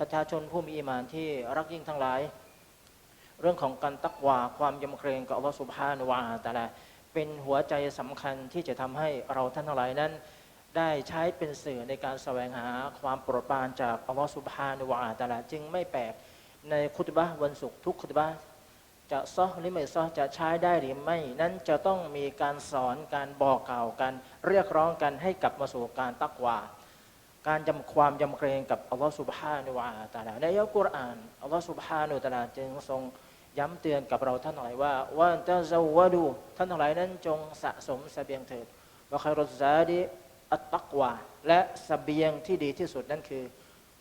สัทธาชนผู้มีอีหมานที่รักยิ่งทั้งหลาย เรื่องของการตักวาความยำเกรงกับอัลลอฮฺสุบฮานวาแตะอาลาเป็นหัวใจสำคัญที่จะทำให้เราท่านทั้งหลายนั้น ได้ใช้เป็นสื่อในการแสวงหาความโปรดปรานจากอัลลอฮฺสุบฮานวาแตะอาลาจึงไม่แปลกในคุตบะวันศุกร์ทุกคุตบะจะซอหรือไม่ซอจะใช้ได้หรือไม่ นั้นจะต้องมีการสอนการบอกกล่าวกัน เรียกร้องกันให้กลับมาสู่การตักวา การจำความยำเกรงกับอัลลอฮฺสุบฮานุวาตาลาในอัลกุรอานอัลลอฮฺสุบฮานุตาลาจึงทรงย้ำเตือนกับเราท่านทั้งหลายว่าว่าตะซาวดู ท่านทั้งหลายนั้นจงสะสมสเสบียงเถิดว่าใครรซาดีอัตตักวาและสเสบียงที่ดีที่สุดนั่นคือ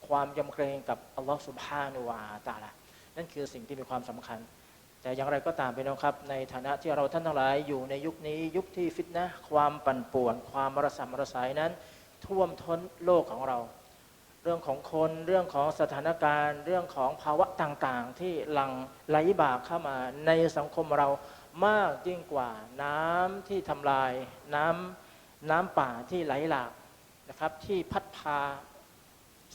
ความยำเกรงกับอัลลอฮฺสุบฮานุวาตาลานั่นคือสิ่งที่มีความสำคัญ แต่อย่างไรก็ตามพี่น้องครับ ในฐานะที่เราท่านทั้งหลายอยู่ในยุคนี้ยุคที่ฟิตนะความปั่นป่วน ความระสำระสายนั้น ท่วมท้นโลกของเรา เรื่องของคนเรื่องของสถานการณ์ เรื่องของภาวะต่างๆ ที่หลังไหลบ่าเข้ามาในสังคมเรามากยิ่งกว่าน้ำที่ทำลายน้ำน้ำป่าที่ไหลหลากนะครับ ที่พัดพา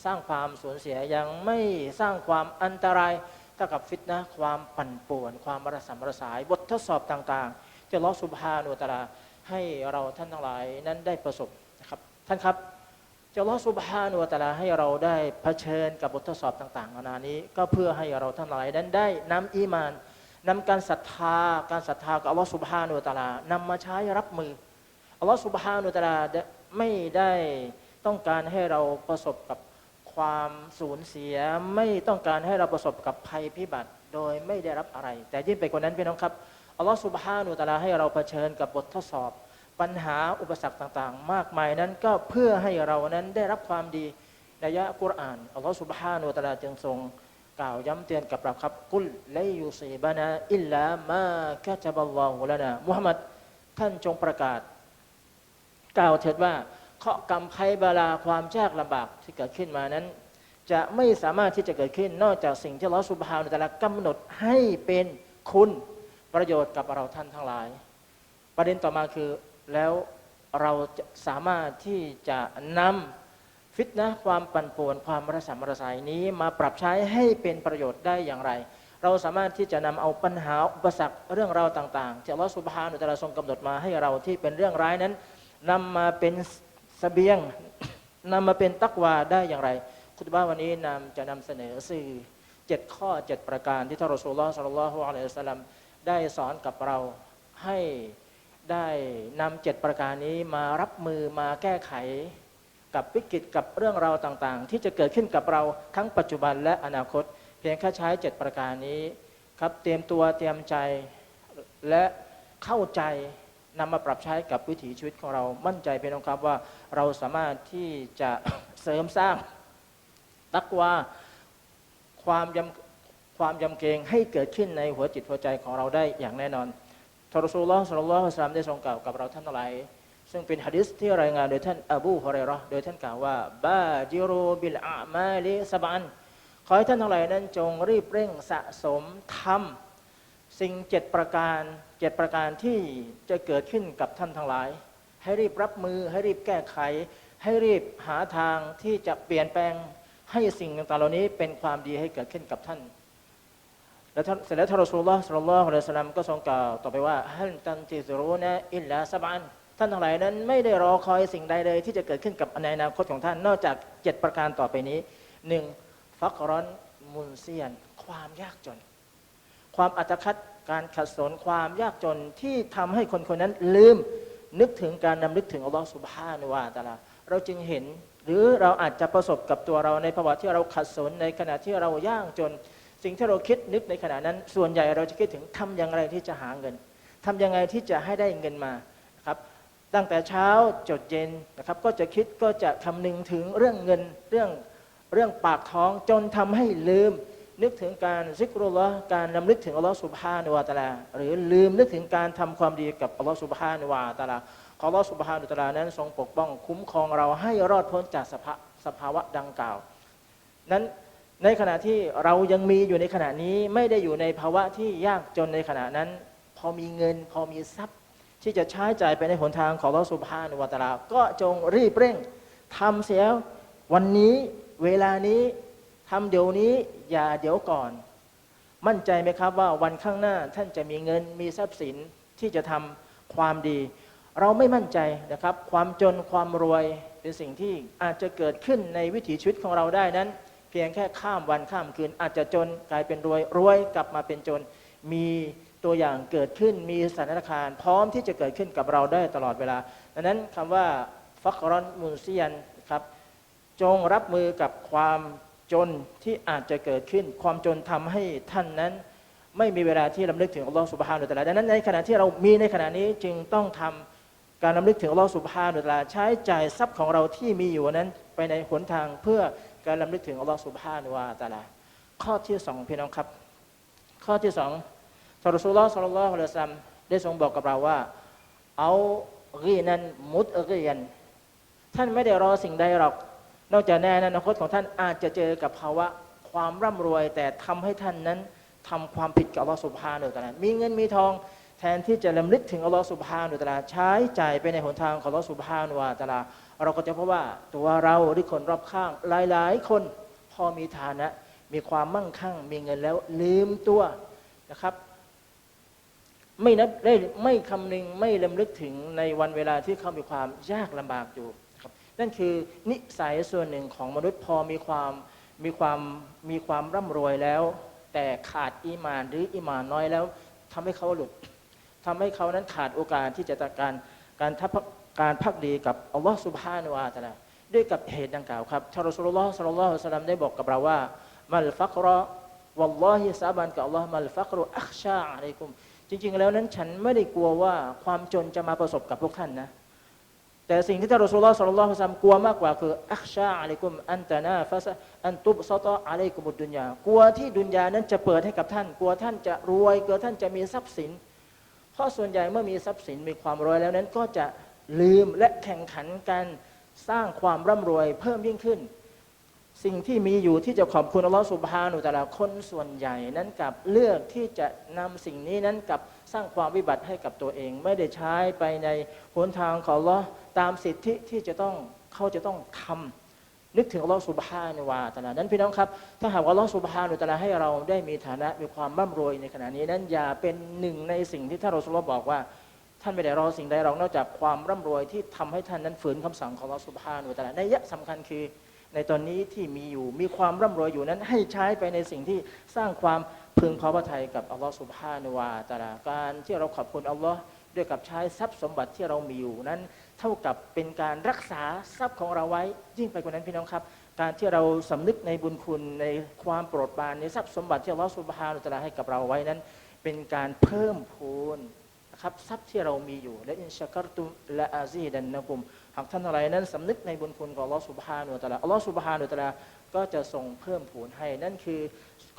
สร้างความสูญเสียยังไม่สร้างความอันตรายเท่ากับฟิตนะความปั่นป่วน ความระสำระสาย บททดสอบต่างๆที่ลลอสุบฮานุวะตะอาให้เราท่านทั้งหลายนั้นได้ประสบ ท่านครับจะอัลลอฮฺสุบฮานุวตาลาให้เราได้เผชิญกับบททดสอบต่างๆนานานี้ ก็เพื่อให้เราทั้งหลายนั้นได้นำอีมานนำการศรัทธาการศรัทธากับอัลลอฮฺสุบฮานุวตาลานำมาใช้รับมืออัลลอฮฺสุบฮานุวตาลาไม่ได้ต้องการให้เราประสบกับความสูญเสียไม่ต้องการให้เราประสบกับภัยพิบัติโดยไม่ได้รับอะไร แต่ยิ่งไปกว่านั้นพี่น้องครับอัลลอฮฺสุบฮานุวตาลาให้เราเผชิญกับบททดสอบ ปัญหาอุปสรรคต่างๆ มากมายนั้นก็เพื่อให้เรานั้นได้รับความดีในยะกุรอานอัลลอฮฺสุบฮานุตะอาลาจึงทรงกล่าวย้ำเตือนกับเราครับกุลไลยุซีบานาอิลลามากะจับัลลอฮุลานามุฮัมมัดท่านจงประกาศ กล่าวเถิดว่าเคาะกรรมภัยบาลาความยากลำบากที่เกิดขึ้นมานั้น จะไม่สามารถที่จะเกิดขึ้นนอกจากสิ่งที่ลอสุบฮานุตะลากำหนดให้เป็นคุณประโยชน์กับเราท่านทั้งหลาย ประเด็นต่อมาคือ แล้วเราจะสามารถที่จะนำฟิตนะความปั่นป่วนความระสำระสายนี้มาปรับใช้ให้เป็นประโยชน์ได้อย่างไร เราสามารถที่จะนำเอาปัญหาอุปสรรคเรื่องราวต่างๆที่อัลลอฮฺสุบฮานุตะลาทรงกำหนดมาให้เราที่เป็นเรื่องร้ายนั้นนำมาเป็นสเสบียงนำมาเป็นตักวาได้อย่างไร คุตบ้าวันนี้นำจะนำเสนอสื่อเจ็ดข้อเจ็ดประการที่ท่านรอสูลลอฮ์สัลลัลลอฮุอะลัยฮิสัลลัมได้สอนกับเราให้ ได้นำเจ็ดประการนี้มารับมือมาแก้ไข กับวิกฤตกับเรื่องราวต่างๆ ที่จะเกิดขึ้นกับเราทั้งปัจจุบันและอนาคต เพียงแค่ใช้เจ็ดประการนี้ครับเตรียมตัวเตรียมใจและเข้าใจนำมาปรับใช้กับวิถีชีวิตของเรา มั่นใจเป็นองครับว่าเราสามารถที่จะเสริมสร้างตักว่าความยำความยำเกรงให้เกิดขึ้นในหัวจิตหัวใจของเราได้อย่างแน่นอน ทรสูลลอฮ์สัลลัลลอฮุอะลัยฮิวะซัลลัมได้ทรงกล่าวกับเราท่านทั้งหลายซึ่งเป็นหะดิษที่รายงานโดยท่านอบูฮุเรราะโดยท่านกล่าวว่าบาจิรูบิลอามาลิสบันขอให้ท่านทั้งหลายนั้นจงรีบเร่งสะสมทำสิ่งเจ็ดประการเจ็ดประการที่จะเกิดขึ้นกับท่านทั้งหลาย ให้รีบรับมือให้รีบแก้ไข ให้รีบหาทางที่จะเปลี่ยนแปลงให้สิ่งต่างๆเหล่านี้เป็นความดีให้เกิดขึ้นกับท่าน แล้วท่านเสร็จแล้วท่านรอสูลลอฮ์สัลลัลลอฮุอะลัยฮิสลลัมก็ทรงกล่าวต่อไปว่าฮัลตันติซรูนะอิลลาสบันท่านทั้งหลายนั้นไม่ได้รอคอยสิ่งใดเลย ที่จะเกิดขึ้นกับในอนาคตของท่านนอกจากเจ็ดประการต่อไปนี้หนึ่งฟักร้อนมุนเซียน ความยากจน ความอัตคัดการขัดสนความยากจนที่ทำให้คนคนนั้นลืมนึกถึงการนำลึกถึงอัลลอฮฺสุบฮานุวาตาลาเราจึงเห็น หรือเราอาจจะประสบกับตัวเราในภาวะที่เราขัดสนในขณะที่เรายากจน สิ่งที่เราคิดนึกในขณะนั้น ส่วนใหญ่เราจะคิดถึงทำอย่างไรที่จะหาเงินทำยังไงที่จะให้ได้เงินมาครับตั้งแต่เช้าจดเย็นนะครับ ก็จะคิดก็จะคำนึงถึงเรื่องเงินเรื่องเรื่องปากท้องจนทำให้ลืม นึกถึงการซิกรุลลอฮ์การนำลึกถึงอัลลอฮ์สุบฮานุวาตาลาหรือลืมนึกถึงการทำความดีกับอัลลอฮ์สุบฮานุวาตาลาขออัลลอฮ์สุบฮานุวาตาลานั้นทรงปกป้องคุ้มครองเราให้รอดพ้นจากสภาวะดังกล่าว นั้น ในขณะที่เรายังมีอยู่ในขณะนี้ไม่ได้อยู่ในภาวะที่ยากจนในขณะนั้น พอมีเงิน พอมีทรัพย์ ที่จะใช้จ่ายไปในหนทางของอัลลอฮ์สุบฮานุวาตะอาลาก็จงรีบเร่งทำเสียวันนี้เวลานี้ททำเดี๋ยวนี้อย่าเดี๋ยวก่อน มั่นใจไหมครับว่าวันข้างหน้าท่านจะมีเงินมีทรัพย์สินที่จะทำความดี เราไม่มั่นใจนะครับ ความจนความรวยเป็นสิ่งที่อาจจะเกิดขึ้นในวิถีชีวิตของเราได้นั้น เพียงแค่ข้ามวันข้ามคืน อาจจะจนกลายเป็นรวยรวยกลับมาเป็นจน มีตัวอย่างเกิดขึ้นมีสถานการณ์พร้อมที่จะเกิดขึ้นกับเราได้ตลอดเวลาดังนั้นคำว่าฟักรอนมุนเซียนครับจงรับมือกับความจนที่อาจจะเกิดขึ้น ความจนทำให้ท่านนั้น ไม่มีเวลาที่ลำลึกถึงอัลลอฮฺสุบฮานุตะลาดังนั้นในขณะที่เรามีในขณะนี้จึงต้องทำการลำลึกถึงอัลลอฮฺสุบฮานุตะลาใช้จ่ายทรัพย์ของเราที่มีอยู่นั้น ไปในหนทางเพื่อ การลำลึกถึงอัลลอฮฺสุบฮานุวาตะลา ข้อที่สองพี่น้องครับ ข้อที่สองทารสุลลอฮ์สัลลัลลอฮุอะลัยฮิวะซัลลัมได้ทรงบอกกับเราว่า เอารีนันมุตรียันท่านไม่ได้รอสิ่งใดหรอก นอกจากแน่นอนาคตของท่านอาจจะเจอกับภาวะความร่ำรวย แต่ทำให้ท่านนั้นทำความผิดกับอัลลอฮฺสุบฮานุตะลามีเงินมีทองแทนที่จะลำลึกถึงอัลลอฮฺสุบฮานุตะลาใช้จ่ายไปในหนทางของอัลลอฮฺสุบฮานุวาตะลา เราก็จะพบว่าตัวเราหรือคนรอบข้าง หลายๆ คนพอมีฐานะ มีความมั่งคั่ง มีเงินแล้วลืมตัวนะครับ ไม่นับได้ไม่คำนึงไม่ลำลึกถึงในวันเวลาที่เขามีความยากลำบากอยู่ครับนั่นคือนิสัยส่วนหนึ่งของมนุษย์พอมีความมีความมีความร่ำรวยแล้ว แต่ขาดอีมานหรืออีมานน้อยแล้วทำให้เขาหลุดทำให้เขานั้นขาดโอกาสที่จะจัดการการทับ การพักดีกับอัลลอฮฺสุบฮานุวาตะลาด้วยกับเหตุดังกล่าวครับท่านรอสุลลอฮ์สัลลัลลอฮุสลลัมได้บอกกับเราว่ามัลฟักรอวัลลอฮิสาบันกับอัลลอฮ์มัลฟักรุอัคชาอะลัยกุม จริง ๆ แล้วนั้นฉันไม่ได้กลัวว่าความจนจะมาประสบกับพวกท่านนะ แต่สิ่งที่ท่านรอสุลลอฮ์สัลลัลลอฮุสลลัมกลัวมากกว่าคืออัคชาอะลัยกุมอันตะนาฟะซะอันตุบซะตออะลัยกุมุดดุนยากลัวที่ดุนยานั้นจะเปิดให้กับท่าน กลัวท่านจะรวยกลัวท่านจะมีทรัพย์สิน เพราะส่วนใหญ่เมื่อมีทรัพย์สินมีความรวยแล้วนั้นก็จะ ลืมและแข่งขันกันสร้างความร่ำรวยเพิ่มยิ่งขึ้น สิ่งที่มีอยู่ที่จะขอบคุณอัลลอฮฺสุบฮานุแต่ละคนส่วนใหญ่นั้นกับเลือกที่จะนำสิ่งนี้นั้นกับสร้างความวิบัติให้กับตัวเอง ไม่ได้ใช้ไปในหนทางของอัลลอฮ์ตามสิทธิที่จะต้องเขาจะต้องทำนึกถึงอัลลอฮฺสุบฮานุวาตะลานั้นพี่น้องครับ ถ้าหากว่าอัลลอฮฺสุบฮานุตะลาให้เราได้มีฐานะมีความร่ำรวยในขณะนี้นั้นอย่าเป็นหนึ่งในสิ่งที่ท่านรอสุลบอกว่า ท่านไม่ได้รอสิ่งใดหรอกนอกจากความร่ำรวยที่ทำให้ท่านนั้นฝืนคำสั่งของอัลลอฮฺสุบฮานุวะตะอาลาในยะสำคัญคือ ในตอนนี้ที่มีอยู่มีความร่ำรวยอยู่นั้นให้ใช้ไปในสิ่งที่สร้างความพึงพอพระทัยกับอัลลอฮฺสุบฮานุวะตะอาลาการที่เราขอบคุณอัลลอฮ์ด้วยกับใช้ทรัพย์สมบัติที่เรามีอยู่นั้น เท่ากับเป็นการรักษาทรัพย์ของเราไว้ยิ่งไปกว่านั้นพี่น้องครับ การที่เราสำนึกในบุญคุณในความโปรดปรานในทรัพย์สมบัติที่อัลลอฮฺสุบฮานุวะตะลาให้กับเราไว้นั้น เป็นการเพิ่มพูน นะครับทรัพย์ที่เรามีอยู่และอินชักรตุและอาซีดันนะกุมหากท่านอะไรนั้นสำนึกในบุญคุณของอัลลอฮฺสุบฮานุตะลาอัลลอฮฺสุบฮานุตะลาก็จะทรงเพิ่มพูนให้ นั่นคือ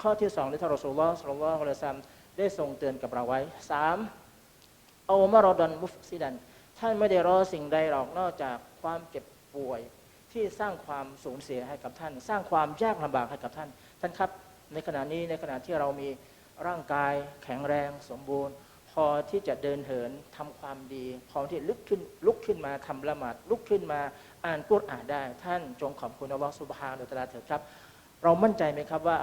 ข้อที่สองที่ท่านรอสูลลอฮ์สัลลัลลอฮุอะลัยฮิวะซัมได้ทรงเตือนกับเราไว้สามเอามารอดอนมุฟซิดัน ท่านไม่ได้รอสิ่งใดหรอกนอกจากความเจ็บป่วยที่สร้างความสูญเสียให้กับท่าน สร้างความยากลำบากให้กับท่าน ท่านครับ ในขณะนี้ในขณะที่เรามีร่างกายแข็งแรงสมบูรณ์ พอที่จะเดินเหินทำความดีพอที่ลุกขึ้นลุกขึ้นมาทำละหมาดลุกขึ้นมาอ่านกุรอานได้ ท่านจงขอบคุณอัลลอฮฺสุบฮานุตะลาเถิดครับ เรามั่นใจไหมครับว่า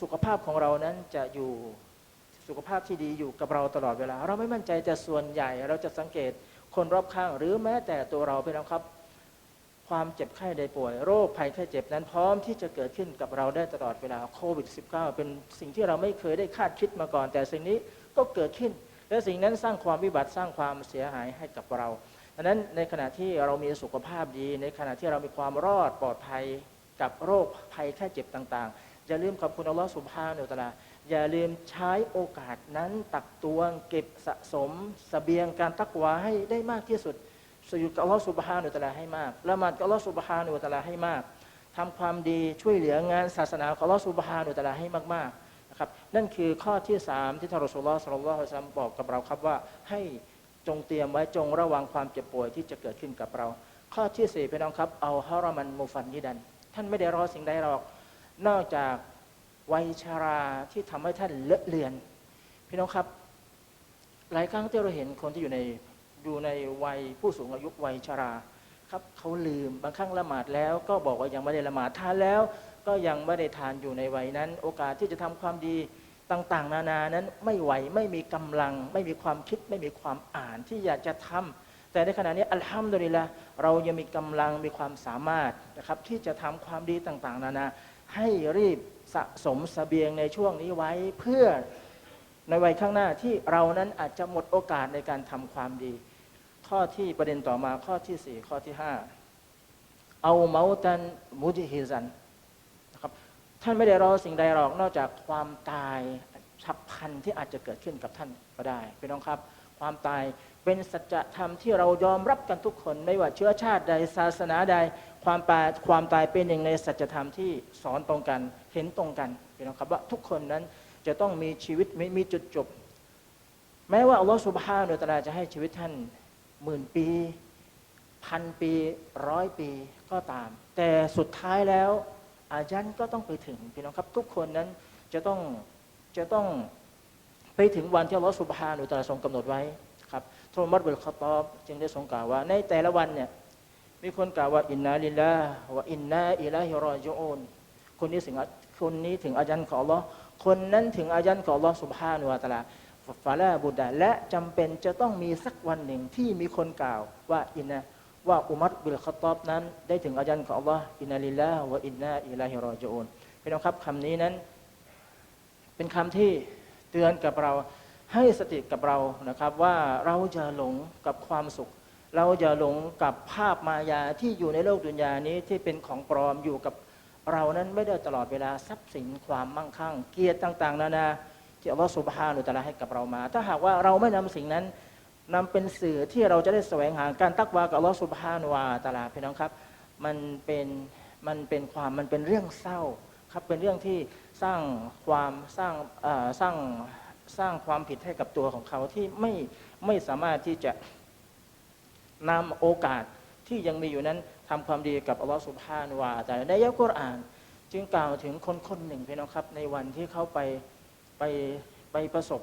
สุขภาพของเรานั้นจะอยู่สุขภาพที่ดีอยู่กับเราตลอดเวลา เราไม่มั่นใจแต่ส่วนใหญ่เราจะสังเกตคนรอบข้าง หรือแม้แต่ตัวเราไปนะครับ ความเจ็บไข้ได้ป่วย โรคภัยไข้เจ็บนั้นพร้อมที่จะเกิดขึ้นกับเราได้ตลอดเวลาโควิด -19 เป็นสิ่งที่เราไม่เคยได้คาดคิดมาก่อน แต่สิ่งนี้ก็เกิดขึ้น และสิ่งนั้นสร้างความวิบัติสร้างความเสียหายให้กับเราดังนั้นในขณะที่เรามีสุขภาพดี ในขณะที่เรามีความรอดปลอดภัยกับโรคภัยไข้เจ็บต่างๆอย่าลืมขอบคุณอัลลอฮฺสุบฮานุตะลาอย่าลืมใช้โอกาสนั้นตักตวงเก็บสะสมสเสบียงการตักวาให้ได้มากที่สุดสยุดกับอัลลอฮฺสุบฮานุตะลาให้มากละหมาดกับอัลลอฮฺสุบฮานุตะลาให้มากทำความดีช่วยเหลืองานศาสนาของอัลลอฮฺสุบฮานุตะลาให้มากๆ นะครับนั่นคือข้อที่สามที่ทารอสูลลอฮ์สัลลัลลอฮุอะลัยฮิวะซัลลัมบอกกับเราครับว่าให้จงเตรียมไว้จงระวังความเจ็บป่วยที่จะเกิดขึ้นกับเรา ข้อที่สี่พี่น้องครับเอาฮารามันมูฟันนิดัน ท่านไม่ได้รอสิ่งใดหรอก นอกจากวัยชาราที่ทำให้ท่านเลอะเลือน พี่น้องครับ หลายครั้งที่เราเห็นคนที่อยู่ในอยู่ในวัยผู้สูงอายุวัยชราครับเขาลืมบางครั้งละหมาดแล้วก็บอกว่ายังไม่ได้ละหมาดทานแล้ว ก็ยังไม่ได้ทานอยู่ในวัยนั้น โอกาสที่จะทำความดีต่างๆ นานานั้นไม่ไหวไม่มีกำลัง ไม่มีความคิดไม่มีความอ่านที่อยากจะทำแต่ในขณะนี้อัลฮัมดุลิละเรายังมีกำลังมีความสามารถนะครับที่จะทำความดีต่างๆ นานา ให้รีบสะสมสเสบียงในช่วงนี้ไว้เพื่อในวัยข้างหน้าที่เรานั้นอาจจะหมดโอกาสในการทำความดี ข้อที่ประเด็นต่อมาข้อที่สี่ข้อที่ห้าเอาเมาตันมุจิฮิซัน ท่านไม่ได้รอสิ่งใดหรอกนอกจากความตายฉับพลันที่อาจจะเกิดขึ้นกับท่านก็ได้พี่น้องครับ ความตายเป็นสัจธรรมที่เรายอมรับกันทุกคนไม่ว่าเชื้อชาติใดศาสนาใด ความตายความตายเป็นหนึ่งในสัจธรรมที่สอนตรงกันเห็นตรงกันพี่น้องครับว่าทุกคนนั้นจะต้องมีชีวิตมีมีจุดจบ แม้ว่าอัลลอฮฺสุบฮานุตะอาลาจะให้ชีวิตท่านหมื่นปีพันปีร้อยปีก็ตาม แต่สุดท้ายแล้ว อาจันก็ต้องไปถึงพี่น้องครับทุกคนนั้นจะต้องจะต้องไปถึงวันที่ลอสุบฮานุตาลาทรงกำหนดไว้ครับทมัดบุลคอตอบจึงได้ทรงกล่าวว่า ในแต่ละวันเนี่ยมีคนกล่าวว่า อินนาลิลลาห์วะอินนาอิลัยฮิรอจิอูนคนนี้ถึงคนนี้ถึงอาจันของอัลลอฮ์คนนั้นถึงอาจันของอัลลอฮ์สุบฮานุวะตาลาฟาลาบุดาและจำเป็นจะต้องมีสักวันหนึ่งที่มีคนกล่าวว่าอินนะ ว่าอุมัรบิลขตอบนั้น ได้ถึงอาจารย์ของอัลลอฮ์อินนาลิลลาฮ์วะอินนาอิลาฮิรอจูนพี่น้องครับคำนี้นั้น เป็นคำที่เตือนกับเราให้สติกับเรานะครับ ว่าเราจะหลงกับความสุข เราจะหลงกับภาพมายาที่อยู่ในโลกดุนยานี้ที่เป็นของปลอมอยู่กับเรานั้นไม่ได้ตลอดเวลาทรัพย์สินความมั่งคั่ง เกียรติต่าง ๆ นานาที่อัลลอฮฺสุบฮานุตะอาลาให้กับเรามา ถ้าหากว่าเราไม่นำสิ่งนั้น นำเป็นสื่อที่เราจะได้แสวงหาการตักวากับอัลลอฮฺสุบฮานุวาตาลาพี่น้องครับ มันเป็นมันเป็นความมันเป็นเรื่องเศร้าครับเป็นเรื่องที่สร้างความสร้างสร้างสร้างความผิดให้กับตัวของเขาที่ไม่ไม่สามารถที่จะนำโอกาสที่ยังมีอยู่นั้นทำความดีกับอัลลอฮฺสุบฮานุวาตะอาลาในยัลกุรอาน จึงกล่าวถึงคนคนหนึ่งพี่น้องครับ ในวันที่เขาไปไปไปประสบ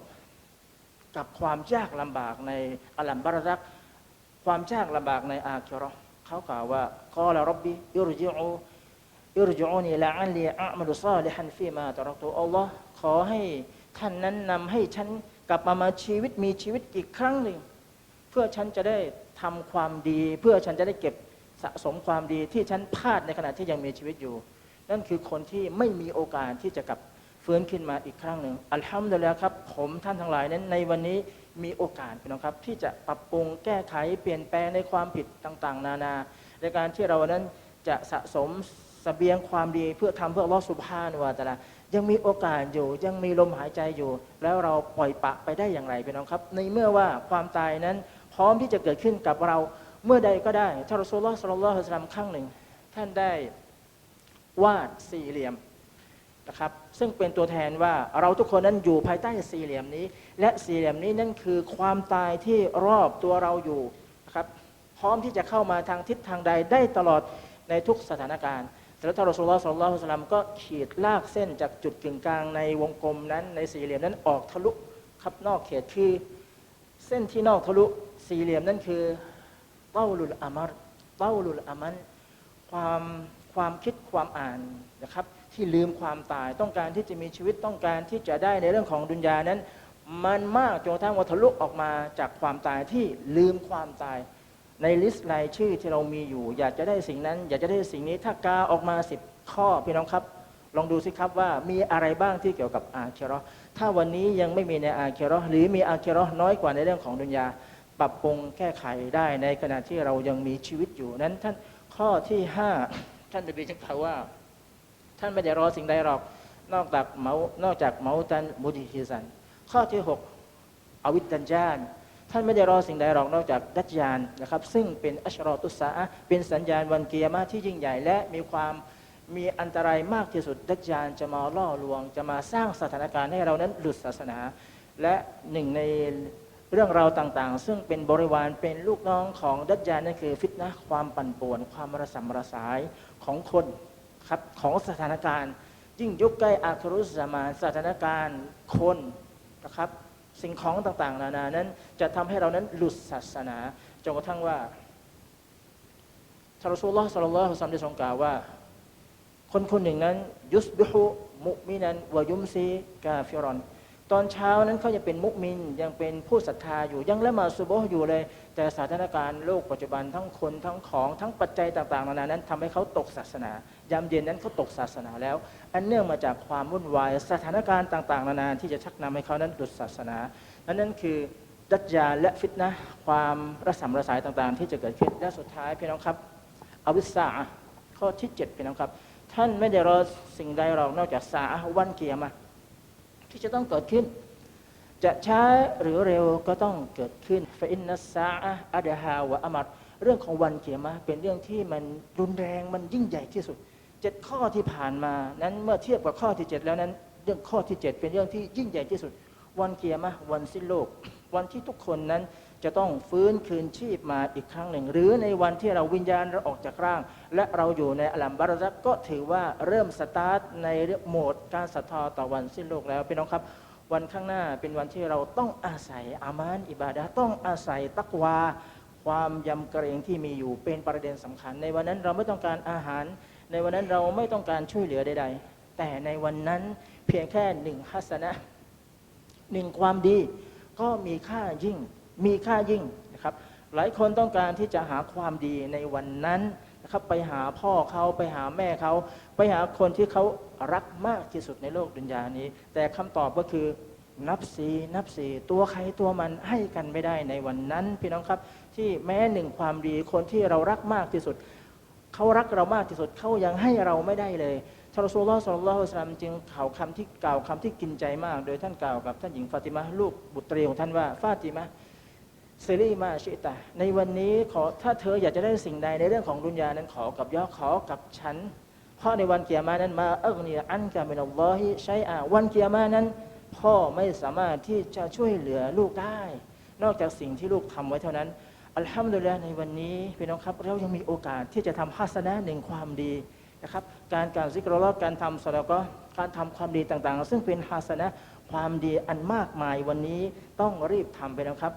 กับความยากลำบากในอัลลัมบารักความยากลำบากในอาคิราะห์เขากล่าวว่ากอลรับบีอิรจิอูอิรจิอูนีละอันลีอัมลุซาลิฮันฟีมาตรักตุอัลลอฮ์ขอให้ท่านนั้นนำให้ฉันกลับมามาชีวิตมีชีวิตอีกครั้งหนึ่ง เพื่อฉันจะได้ทำความดี เพื่อฉันจะได้เก็บสะสมความดีที่ฉันพลาดในขณะที่ยังมีชีวิตอยู่ นั่นคือคนที่ไม่มีโอกาสที่จะกลับ ฟื้นขึ้นมาอีกครั้งหนึ่งอัลฮัมดุลิลละครับ ผมท่านทั้งหลายนั้นในวันนี้มีโอกาสน้องครับ ที่จะปรับปรุงแก้ไขเปลี่ยนแปลงในความผิดต่างๆ นานาในการที่เรานั้นจะสะสมสเสบียงความดีเพื่อทำเพื่อลอสุบฮานุวาตาลายังมีโอกาสอยู่ยังมีลมหายใจอยู่ แล้วเราปล่อยปะไปได้อย่างไรพี่น้องครับ ในเมื่อว่าความตายนั้นพร้อมที่จะเกิดขึ้นกับเราเมื่อใดก็ได้ท่านรอซูลลอฮ์สัลลัลลอฮุอะลัยฮิวะซัลลัมครั้งหนึ่ง ท่านได้วาดสี่เหลี่ยม นะครับซึ่งเป็นตัวแทนว่าเราทุกคนนั้นอยู่ภายใต้สี่เหลี่ยมนี้ และสี่เหลี่ยมนี้นั่นคือความตายที่รอบตัวเราอยู่นะครับพร้อมที่จะเข้ามาทางทิศทางใดได้ตลอดในทุกสถานการณ์แต่แล้วท่านรอสูลลอฮ์สัลลัลลอฮุอะลัยฮิวะซัลลัมก็ขีดลากเส้นจากจุดกึ่งกลางในวงกลมนั้นในสี่เหลี่ยมนั้นออกทะลุครับนอกเขตคือเส้นที่นอกทะลุสี่เหลี่ยมนั่นคือเต้าลุลอามัรเต้าลุลอามันความความคิดความอ่านนะครับ ที่ลืมความตาย ต้องการที่จะมีชีวิตต้องการที่จะได้ในเรื่องของดุนยานั้น มันมากจนกระทั่งว่าทะลุออกมาจากความตายที่ลืมความตาย ในลิสต์รายชื่อที่เรามีอยู่ อยากจะได้สิ่งนั้น อยากจะได้สิ่งนี้ถ้ากาออกมาสิบข้อพี่น้องครับลองดูสิครับว่ามีอะไรบ้างที่เกี่ยวกับอาเคเรถ้าวันนี้ยังไม่มีในอาเคเรหรือมีอาเคเรน้อยกว่าในเรื่องของดุนยา ปรับปรุงแก้ไขได้ในขณะที่เรายังมีชีวิตอยู่นั้นท่านข้อที่ห้าท่านนบีจึงกล่าวว่า ท่านไม่ได้รอสิ่งใดหรอก นอกจากเมานอกจากเมาตันมุดิฮิซัน ข้อที่หกอวิตันจานท่านไม่ได้รอสิ่งใดหรอกนอกจากดัจยานนะครับ ซึ่งเป็นอัชรอตุสาอะเป็นสัญญาณวันเกียรมาที่ยิ่งใหญ่และมีความมีอันตรายมากที่สุดดัจยานจะมาล่อลวง จะมาสร้างสถานการณ์ให้เรานั้นหลุดศาสนา และหนึ่งในเรื่องราวต่างๆ ซึ่งเป็นบริวารเป็นลูกน้องของดัจยานนั่นคือ ฟิตนะความปั่นป่วน ความระสำระสายของคน ครับของสถานการณ์ ยิ่งยุคใกล้อาครุสมานสถานการณ์คนนะครับสิ่งของต่างๆ นานานั้น จะทำให้เรานั้นหลุดศาสนาจนกระทั่งว่าทารสุลลอฮ์สัลลัลลอฮุอะลัยฮิวะซัมได้ทรงกล่าวว่า คนคนหนึ่งนั้น ยุสบิฮุมุมินันวายุมซีกาฟิรอน ตอนเช้านั้นเขายังเป็นมุมินยังเป็นผู้ศรัทธาอยู่ยังละมาดซุบฮ์อยู่เลย แต่สถานการณ์โลกปัจจุบันทั้งคนทั้งของทั้งปัจจัยต่าง ๆ นานานั้นทำให้เขาตกศาสนา ยามเย็นนั้นเขาตกศาสนาแล้ว อันเนื่องมาจากความวุ่นวายสถานการณ์ต่าง ๆ นานาที่จะชักนำให้เขานั้นหลุดศาสนานั่นนั่นคือดัจญาและฟิตนะความระสำระสายต่างๆ ที่จะเกิดขึ้นและสุดท้ายพี่น้องครับอวิสซาข้อที่เจ็ดพี่น้องครับ ท่านไม่ได้รอสิ่งใดหรอกนอกจากสาวันเกียรมาที่จะต้องเกิดขึ้น จะช้าหรือเร็วก็ต้องเกิดขึ้นฟอินนัสซาอะห์อัดฮาวะอามัดเรื่องของวันเกียรมาเป็นเรื่องที่มันรุนแรงมันยิ่งใหญ่ที่สุด เจ็ดข้อที่ผ่านมานั้นเมื่อเทียบกับข้อที่เจ็ดแล้วนั้น เรื่องข้อที่เจ็ดเป็นเรื่องที่ยิ่งใหญ่ที่สุด วันเกียรมาวันสิ้นโลก วันที่ทุกคนนั้นจะต้องฟื้นคืนชีพมาอีกครั้งหนึ่ง หรือในวันที่เราวิญญาณเราออกจากร่าง และเราอยู่ในอัลลัมบารัซักก็ถือว่าเริ่มสตาร์ทในโหมดการศรัทธาต่อวันสิ้นโลกแล้วพี่น้องครับ วันข้างหน้าเป็นวันที่เราต้องอาศัยอามานอิบาดะต้องอาศัยตักวา ความยำเกรงที่มีอยู่เป็นประเด็นสำคัญ ในวันนั้นเราไม่ต้องการอาหาร ในวันนั้นเราไม่ต้องการช่วยเหลือใด ๆ แต่ในวันนั้นเพียงแค่หนึ่งฮัสนะหนึ่งความดี ก็มีค่ายิ่ง มีค่ายิ่งนะครับ หลายคนต้องการที่จะหาความดีในวันนั้นนะครับไปหาพ่อเขาไปหาแม่เขาไปหาคนที่เขารักมากที่สุดในโลกดุนยานี้ แต่คำตอบก็คือนับสีนับสีตัวใครตัวมันให้กันไม่ได้ในวันนั้น พี่น้องครับที่แม้หนึ่งความดีคนที่เรารักมากที่สุด เขารักเรามากที่สุดเขายังให้เราไม่ได้เลยท่านรอซูลลอฮ์สัลลัลลอฮุอะลัยฮิวะซัลลัมจึงกล่าวคำที่กล่าวคำที่กินใจมาก โดยท่านกล่าวกับท่านหญิงฟาติมาลูกบุตรีของท่านว่าฟาติมาเซรีมาชิตาในวันนี้ขอถ้าเธออยากจะได้สิ่งใดในเรื่องของดุนยานั้นขอกับย่อขอกับฉัน เพราะในวันเกียรมานั้นมาเอักเนียอันกามินัลลอฮิใช้อาวันเกียรมานั้น พ่อไม่สามารถที่จะช่วยเหลือลูกได้ นอกจากสิ่งที่ลูกทำไว้เท่านั้น อัลฮัมดุลิลละในวันนี้พี่น้องครับเรายังมีโอกาสที่จะทำฮัสนะหนึ่งความดีนะครับการการซิกรอลอการทำสลาก็การทำความดีต่างๆ ซึ่งเป็นฮัสนะความดีอันมากมายวันนี้ต้องรีบทำไปนะครับ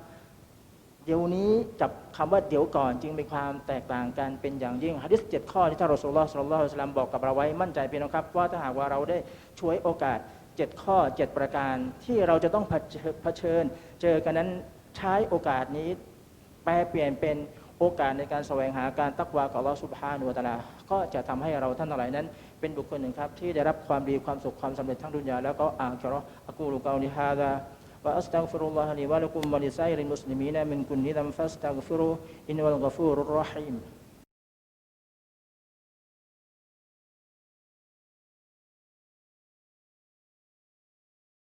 เดี๋ยวนี้จับคำว่าเดี๋ยวก่อนจึงมีความแตกต่างกันเป็นอย่างยิ่งฮะดิษเจ็ดข้อที่ท่านรอสูลลอฮ์สุลลัลลอฮุอะลัยฮิวะซัลลัมบอกกับเราไว้มั่นใจพี่น้องครับ ว่าถ้าหากว่าเราได้ช่วยโอกาสเจ็ดข้อเจ็ดประการที่เราจะต้องเผชิญเจอกันนั้นใช้โอกาสนี้ แปลเปลี่ยนเป็นโอกาสในการแสวงหาการตักวาของอัลลอฮฺสุบฮานุวะตะอาลา ก็จะทำให้เราท่านทั้งหลายนั้น เป็นบุคคลหนึ่งครับ ที่ได้รับความดีความสุขความสำเร็จทั้งดุนยาแล้วก็อาคิเราะห์อะกูลุกาลิฮาดา وأستغفر الله لي ولكم ولسائر المسلمين من كل ذنب فاستغفروه إنه الغفور الرحيم